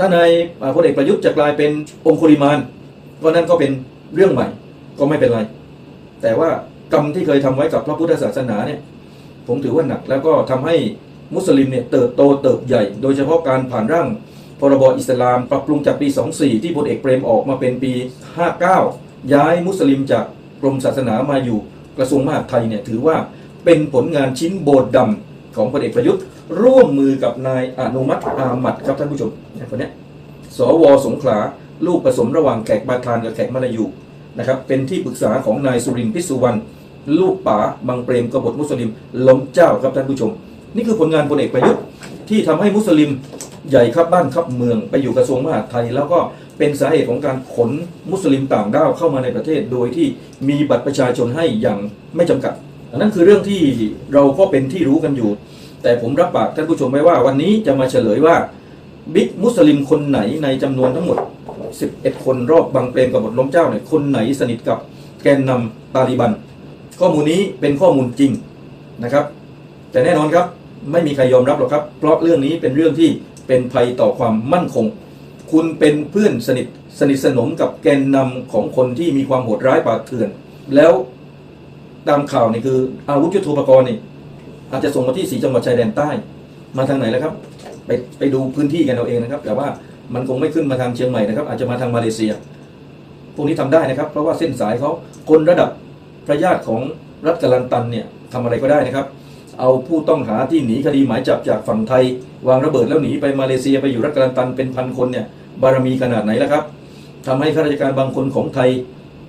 ถ้านายพลเอกประยุทธ์จะกลายเป็นองคุริมานก็นั่นก็เป็นเรื่องใหม่ก็ไม่เป็นไร แต่ว่ากรรมที่เคยทำไว้กับพระพุทธศาสนาเนี่ยผมถือว่าหนักแล้วก็ทำให้มุสลิมเนี่ยเติบโตเติบใหญ่ โดยเฉพาะการผ่านร่างพรบอิสลามปรับปรุงจากปี 24 ที่พลเอกเปรมออกมาเป็นปี 59 ย้ายมุสลิมจากกรมศาสนามาอยู่กระทรวงมหาดไทยเนี่ยถือว่าเป็นผลงานชิ้นโบดดำ ของพลเอกประยุทธ์ ร่วมมือกับนายอนุมัติอามัดครับท่านผู้ชมนคนนี้สวสงขลาลูกผสมระหว่างแขกบาทานกับแขกมลายูนะครับเป็นที่ปรึกษาของนายสุรินทร์พิสุวรรณลูกป๋าบังเปรมกบฏมุสลิมล้มเจ้าครับท่านผู้ชม นี่คือผลงานพลเอกประยุทธ์ที่ทำให้มุสลิมใหญ่ครับบ้านครับเมืองไปอยู่กระทรวงมหาดไทย แล้วก็เป็นสาเหตุของการขนมุสลิมต่างด้าวเข้ามาในประเทศ โดยที่มีบัตรประชาชนให้อย่างไม่จำกัด นนั้นคือเรื่องที่เราก็เป็นที่รู้กันอยู่ แต่ผมรับปากท่านผู้ชมไว้ว่าวันนี้จะมาเฉลยว่าบิ๊กมุสลิมคนไหนในจำนวนทั้งหมด 11 คนรอบบังเปรมกบฏล้มเจ้าเนี่ยคนไหนสนิทกับแกนนำตาลิบัน ข้อมูลนี้เป็นข้อมูลจริงนะครับ แต่แน่นอนครับไม่มีใครยอมรับหรอกครับ เพราะเรื่องนี้เป็นเรื่องที่เป็นภัยต่อความมั่นคง คุณเป็นเพื่อนสนิทสนิทสนมกับแกนนำของคนที่มีความโหดร้ายป่าเถื่อน แล้ว ตามข่าวนี่คืออาวุธยุทโธปกรณ์นี่อาจจะส่งมาที่สีจังหวัดชายแดนใต้ มาทางไหนแล้วครับ ไปไปดูพื้นที่กันเอาเองนะครับ แต่ว่ามันคงไม่ขึ้นมาทางเชียงใหม่นะครับ อาจจะมาทางมาเลเซีย พวกนี้ทำได้นะครับ เพราะว่าเส้นสายเขาคนระดับพระญาติของรัฐกาลันตันเนี่ยทำอะไรก็ได้นะครับ เอาผู้ต้องหาที่หนีคดีหมายจับจากฝั่งไทยวางระเบิดแล้วหนีไปมาเลเซียไปอยู่รัฐกาลันตันเป็นพันคนเนี่ยบารมีขนาดไหนแล้วครับทำให้ข้าราชการบางคนของไทย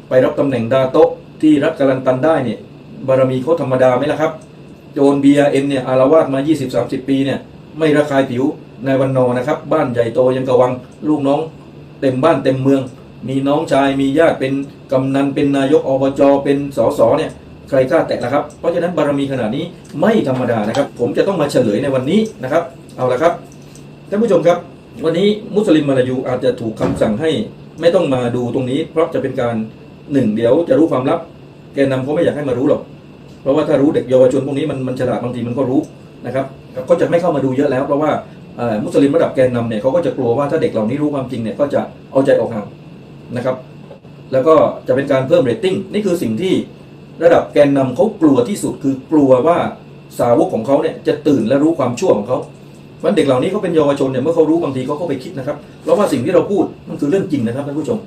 ไปรับตำแหน่งดาโตะ ที่รัฐกาลันตันได้เนี่ยบารมีเขาธรรมดาไหมล่ะครับโจร BRN เอ็มเนี่ยอารวาสมา 20-30 ปีเนี่ยไม่ระคายผิวในวันนอนะครับ บ้านใหญ่โตยังกระวังลูกน้อง เต็มบ้านเต็มเมือง มีน้องชายมีญาติเป็นกำนันเป็นนายกอบจเป็นสสเนี่ยใครกล้าแตะนะครับ เพราะฉะนั้นบารมีขนาดนี้ไม่ธรรมดานะครับ ผมจะต้องมาเฉลยในวันนี้นะครับเอาละครับท่านผู้ชมครับ วันนี้มุสลิมมาลายูอาจจะถูกคำสั่งให้ไม่ต้องมาดูตรงนี้ เพราะจะเป็นการ หนึ่งเดี๋ยวจะรู้ความลับ แกนนำเขาไม่อยากให้มารู้หรอก เพราะว่าถ้ารู้เด็กเยาวชนพวกนี้มันมันฉลาดบางทีมันก็รู้นะครับ ก็จะไม่เข้ามาดูเยอะแล้ว เพราะว่ามุสลิมระดับแกนนำเนี่ยเขาก็จะกลัวว่าถ้าเด็กเหล่านี้รู้ความจริงเนี่ยก็จะเอาใจออกห่างนะครับ แล้วก็จะเป็นการเพิ่มเรตติ้งนี่คือสิ่งที่ระดับแกนนำเขากลัวที่สุดคือกลัวว่าสาวกของเขาเนี่ยจะตื่นและรู้ความชั่วของเขาเพราะฉะนั้นเด็กเหล่านี้เขาเป็นเยาวชนเนี่ยเมื่อเขารู้บางทีเขาก็ไปคิดนะครับ เพราะว่าสิ่งที่เราพูดมันคือเรื่องจริงนะครับท่านผู้ชม